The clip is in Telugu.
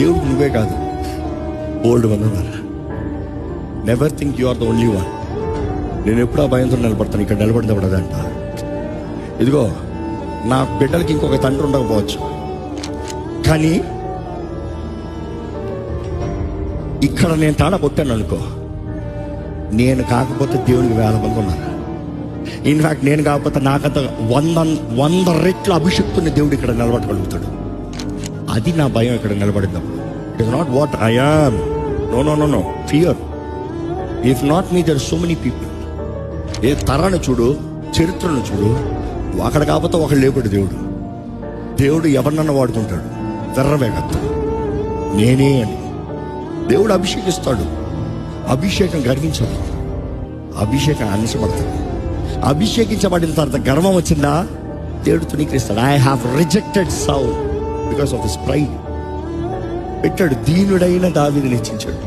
దేవుడు నువ్వే కాదు. ఓల్డ్ వన్ ఉన్నారు. Never think you are the only one నేను ఎప్పుడు ఆ భయంతో నిలబడతాను. ఇక్కడ నిలబడదబడదంట ఇదిగో నా బిడ్డలకి ఇంకొక తండ్రి ఉండకపోవచ్చు. కానీ ఇక్కడ నేను తాడ కొట్టాను అనుకో. నేను కాకపోతే దేవునికి వేల మంది ఉన్నారు. ఇన్ఫాక్ట్ నేను కాకపోతే నాకంత వంద వంద రెట్ల అభిషక్తుని దేవుడు ఇక్కడ నిలబడగలుగుతాడు. అది నా భయం ఇక్కడ నిలబడినప్పుడు it is not what I am no no no no fear if not me there so many people ఏ తరాన్ని చూడు చరిత్రను చూడు అక్కడ కాకపోతే ఒకడు లేపడు దేవుడు. దేవుడు ఎవరినన్నా వాడుకుంటాడు. వెర్రవేగత్త నేనే అని. దేవుడు అభిషేకిస్తాడు. అభిషేకం గర్వించదు. అభిషేకం అనిసపడతాడు అభిషేకించబడిన తర్వాత గర్వం వచ్చిందా? దేవుడు తునీకరిస్తాడు I have rejected sound because of this pride పెట్టాడు దీనుడైన దావిని హెచ్చించాడు